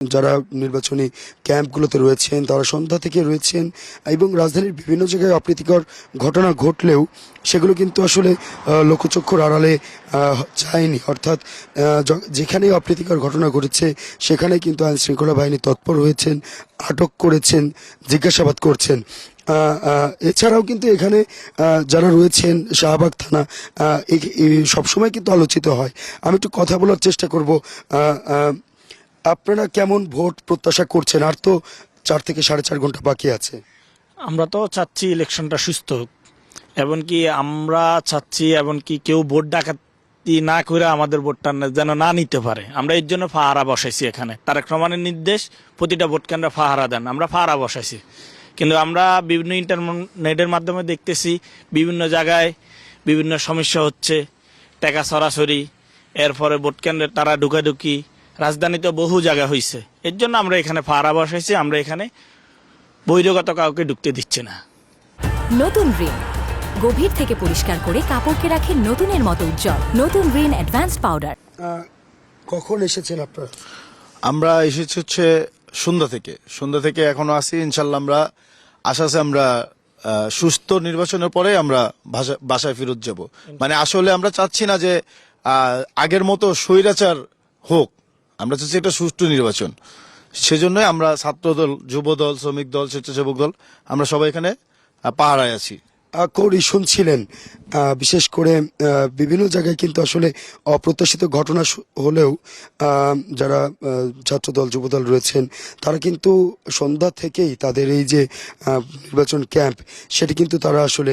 যারা নির্বাচনী ক্যাম্পগুলোতে রয়েছেন, তারা সন্ধ্যা থেকে রয়েছেন এবং রাজধানীর বিভিন্ন জায়গায় অপ্রীতিকর ঘটনা ঘটলেও সেগুলো কিন্তু আসলে লোকচক্ষুর আড়ালে যায়নি। অর্থাৎ যেখানে অপ্রীতিকর ঘটনা ঘটেছে, সেখানে কিন্তু আইন শৃঙ্খলা বাহিনী তৎপর হয়েছেন, আটক করেছেন, জিজ্ঞাসাবাদ করছেন। এছাড়াও কিন্তু এখানে যারা রয়েছেন, শাহবাগ থানা সবসময় কিন্তু আলোচিত হয়। আমি একটু কথা বলার চেষ্টা করব আপনারা কেমন ভোট প্রত্যাশা করছেন? আর তো চার থেকে সাড়ে চার ঘণ্টা বাকি আছে। আমরা তো চাচ্ছি ইলেকশনটা সুস্থ হোক। এমনকি আমরা চাচ্ছি এমনকি কেউ ভোট ডাকাতি না করে আমাদের ভোটটা যেন না নিতে পারে। আমরা এর জন্য ফাহারা বসাইছি এখানে। তারেক রহমানের নির্দেশ, প্রতিটা ভোট কেন্দ্রে ফাহারা দেন। আমরা ফাহারা বসাইছি। কিন্তু আমরা বিভিন্ন ইন্টারনেটের মাধ্যমে দেখতেছি, বিভিন্ন জায়গায় বিভিন্ন সমস্যা হচ্ছে, টাকা সরাসরি এরপরে ভোট কেন্দ্রে তারা ঢুকাঢুকি রাজধানীতে বহু জায়গা হয়েছে এর জন্য আমরা এখানে ফাহারা বসাইছি আমরা এখানে বহিরাগত কাউকে ঢুকতে দিচ্ছে না। নতুন ঋণ। গভীর থেকে পরিষ্কার করে কাপড়কে রাখে নতুনের মতো উজ্জ্বল। নতুন রিন অ্যাডভান্স পাউডার। কখন এসেছেন আপনারা? আমরা এসেছি হচ্ছে সন্ধ্যা থেকে। সন্ধ্যা থেকে এখনও আছি ইনশাল্লাহ আমরা আশা আছে আমরা সুস্থ নির্বাচনের পরে আমরা বাসায় ফেরত যাব। মানে আসলে আমরা চাচ্ছি না যে আগের মতো স্বৈরাচার হোক। আমরা চাচ্ছি একটা সুষ্ঠু নির্বাচন। সেজন্যই আমরা ছাত্রদল, যুবদল, শ্রমিক দল, স্বেচ্ছাসেবক দল, আমরা সবাই এখানে পাহাড়ায় আছি। কৌরি, শুনছিলেন। বিশেষ করে বিভিন্ন জায়গায় কিন্তু আসলে অপ্রত্যাশিত ঘটনা হলেও যারা ছাত্রদল, যুবদল রয়েছেন, তারা কিন্তু সন্ধ্যা থেকেই তাদের এই যে নির্বাচন ক্যাম্প, সেটি কিন্তু তারা আসলে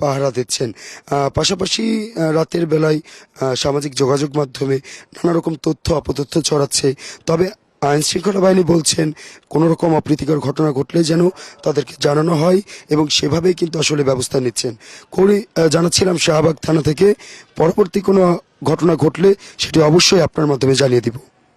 পাহারা দিচ্ছেন। পাশাপাশি রাতের বেলায় সামাজিক যোগাযোগ মাধ্যমে নানা রকম তথ্য অপতথ্য ছড়াচ্ছে। তবে আইন শৃঙ্খলা বাহিনী বলছেন, কোনো রকম অপ্রীতিকর ঘটনা ঘটলে যেন তাদেরকে জানানো হয় এবং সেভাবেই কিন্তু আসলে ব্যবস্থা নিচ্ছেন। করে জানাচ্ছিলাম শাহবাগ থানা থেকে, পরবর্তী কোনো ঘটনা ঘটলে সেটি অবশ্যই আপনার মাধ্যমে জানিয়ে দিব।